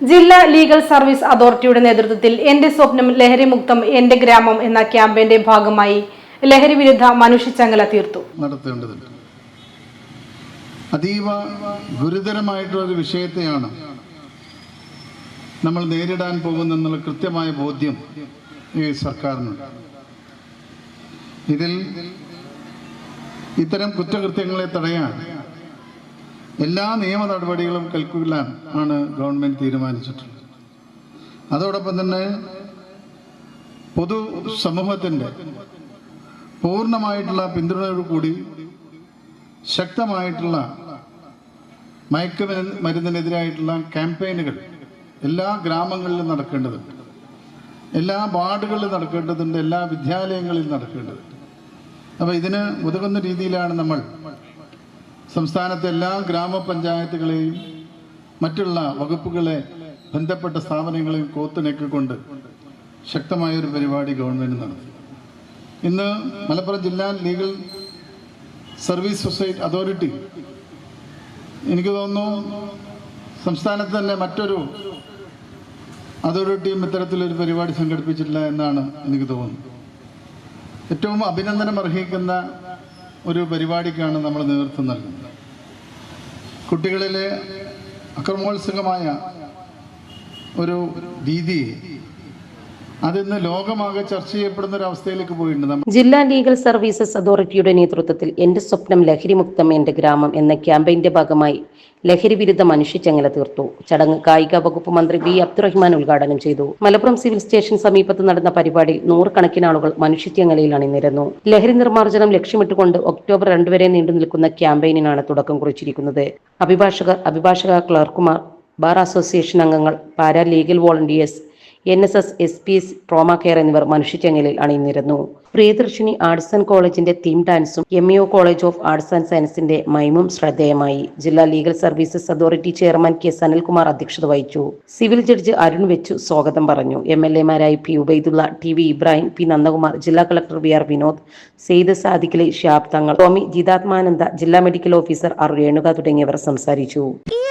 ജില്ലാ legal service അതോറിറ്റിയുടെ നേതൃത്വത്തിൽ എന്റെ സ്വപ്നം ലഹരി മുക്തം എന്റെ ഗ്രാമം എന്ന ക്യാമ്പയിന്റെ ഭാഗമായി ലഹരി വിരുദ്ധ മനുഷ്യച്ചങ്ങല തീർത്തു. അതീവ ഗുരുതരമായിട്ടുള്ള ഒരു വിഷയത്തെയാണ് നമ്മൾ നേരിടാൻ പോകുന്നെന്നുള്ള കൃത്യമായ ബോധ്യം ഈ സർക്കാരിനുണ്ട്. ഇതിൽ ഇത്തരം കുറ്റകൃത്യങ്ങളെ തടയാൻ എല്ലാ നിയമ നടപടികളും കൽക്കൊള്ളാൻ ആണ് ഗവൺമെന്റ് തീരുമാനിച്ചിട്ടുള്ളത്. അതോടൊപ്പം തന്നെ പൊതു സമൂഹത്തിന്റെ പൂർണമായിട്ടുള്ള പിന്തുണയോട് കൂടി ശക്തമായിട്ടുള്ള മയക്കുമരുന്ന് മരുന്നിനെതിരായിട്ടുള്ള ക്യാമ്പയിനുകൾ എല്ലാ ഗ്രാമങ്ങളിലും നടക്കേണ്ടതുണ്ട്. എല്ലാ വാർഡുകളിലും നടക്കേണ്ടതുണ്ട്. എല്ലാ വിദ്യാലയങ്ങളിലും നടക്കേണ്ടതുണ്ട്. അപ്പോൾ ഇതിന് ഉതകുന്ന രീതിയിലാണ് നമ്മൾ സംസ്ഥാനത്തെ എല്ലാ ഗ്രാമപഞ്ചായത്തുകളെയും മറ്റുള്ള വകുപ്പുകളെ ബന്ധപ്പെട്ട സ്ഥാപനങ്ങളെയും കോത്തിണക്കിക്കൊണ്ട് ശക്തമായൊരു പരിപാടി ഗവൺമെന്റ് നടത്തി. ഇന്ന് മലപ്പുറം ജില്ലാ ലീഗൽ സർവീസ് സൊസൈറ്റി അതോറിറ്റി എനിക്ക് തോന്നുന്നു സംസ്ഥാനത്ത് തന്നെ മറ്റൊരു അതോറിറ്റിയും ഇത്തരത്തിലൊരു പരിപാടി സംഘടിപ്പിച്ചിട്ടില്ല എന്നാണ് എനിക്ക് തോന്നുന്നത്. ഏറ്റവും അഭിനന്ദനം അർഹിക്കുന്ന ഒരു പരിപാടിക്കാണ് നമ്മൾ നേതൃത്വം നൽകുന്നത്. കുട്ടികളിലെ അക്രമോത്സുകമായ ഒരു രീതി അതിന്ന് ലോകമാകെ ചർച്ച ചെയ്യപ്പെടുന്ന ഒരു അവസ്ഥയിലേക്ക് പോയിട്ടുണ്ട് ജില്ലാ ലീഗൽ സർവീസസ് അതോറിറ്റിയുടെ നേതൃത്വത്തിൽ എന്റെ സ്വപ്നം ലഹരിമുക്തം എന്റെ ഗ്രാമം എന്ന ക്യാമ്പയിന്റെ ഭാഗമായി ലഹരി വിരുദ്ധ മനുഷ്യച്ചങ്ങല തീർത്തു. ചടങ്ങ് കായിക വകുപ്പ് മന്ത്രി വി അബ്ദുറഹ്മാൻ ഉദ്ഘാടനം ചെയ്തു. മലപ്പുറം സിവിൽ സ്റ്റേഷൻ സമീപത്ത് നടന്ന പരിപാടി നൂറുകണക്കിന് ആളുകൾ മനുഷ്യച്ചങ്ങലയിൽ അണിനിരന്നു ലഹരി നിർമ്മാർജനം ലക്ഷ്യമിട്ടുകൊണ്ട് ഒക്ടോബർ രണ്ട് വരെ നീണ്ടു നിൽക്കുന്ന ക്യാമ്പയിനാണ് തുടക്കം കുറിച്ചിരിക്കുന്നത്. അഭിഭാഷകർ അഭിഭാഷക ക്ലർക്കുമാർ ബാർ അസോസിയേഷൻ അംഗങ്ങൾ paralegal volunteers N S S S P S trauma care എന്നിവർ മനുഷ്യച്ചങ്ങലിൽ അണിയുന്നിരുന്നു പ്രിയദർശിനി ആർട്സ് ആൻഡ് കോളേജിന്റെ തീം ഡാൻസും M E college of arts and സയൻസിന്റെ മൈമും ശ്രദ്ധേയമായി. ജില്ലാ legal services authority chairman K Sanalkumar അധ്യക്ഷത വഹിച്ചു. സിവിൽ ജഡ്ജ് അരുൺ വെച്ചു സ്വാഗതം പറഞ്ഞു. M L എമാരായി P Ubaidulla T V Ibrahim P Nandakumar ജില്ലാ collector V R Vinod Syed സാദിഖിലെ Shiyab തങ്ങൾ സ്വാമി ജിതാത്മാനന്ദ ജില്ലാ മെഡിക്കൽ ഓഫീസർ ആർ രേണുക തുടങ്ങിയവർ സംസാരിച്ചു.